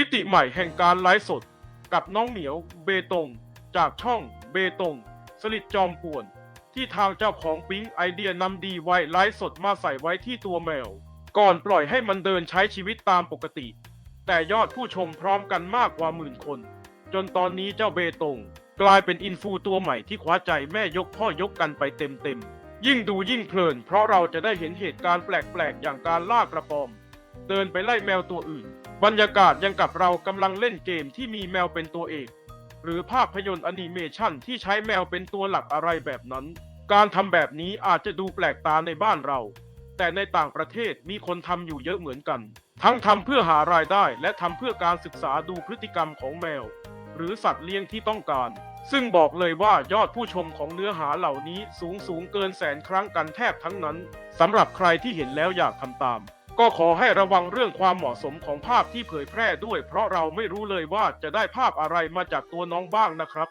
มิติใหม่แห่งการไลฟ์สด กับน้องเหมียวเบตง จากช่องเบตง สลิดจอมป่วน ที่ทางเจ้าของปิ๊งไอเดียนำดีไว้ไลฟ์สดมาใส่ไว้ที่ตัวแมว ก่อนปล่อยให้มันเดินใช้ชีวิตตามปกติ แต่ยอดผู้ชมพร้อมกันมากกว่าหมื่นคน จนตอนนี้เจ้าเบตง กลายเป็นอินฟูตัวใหม่ที่คว้าใจแม่ยกพ่อยกกันไปเต็มๆยิ่งดูยิ่งเพลิน เพราะเราจะได้เห็นเหตุการณ์แปลกๆ อย่างการล่ากระปอม เดินไปไล่แมวตัวอื่น บรรยากาศยังกับเรากำลังเล่นเกมที่มีแมวเป็นตัวเอก หรือภาพยนตร์แอนิเมชันที่ใช้แมวเป็นตัวหลักอะไรแบบนั้น การทำแบบนี้อาจจะดูแปลกตาในบ้านเรา แต่ในต่างประเทศมีคนทำอยู่เยอะเหมือนกัน ทั้งทำเพื่อหารายได้และทำเพื่อการศึกษาดูพฤติกรรมของแมว หรือสัตว์เลี้ยงที่ต้องการ ซึ่งบอกเลยว่ายอดผู้ชมของเนื้อหาเหล่านี้สูงสูงเกินแสนครั้งกันแทบทั้งนั้นสำหรับใครที่เห็นแล้วอยากทำตาม ก็ขอให้ระวังเรื่องความเหมาะสมของภาพที่เผยแพร่ด้วย เพราะเราไม่รู้เลยว่าจะได้ภาพอะไรมาจากตัวน้องบ้างนะครับ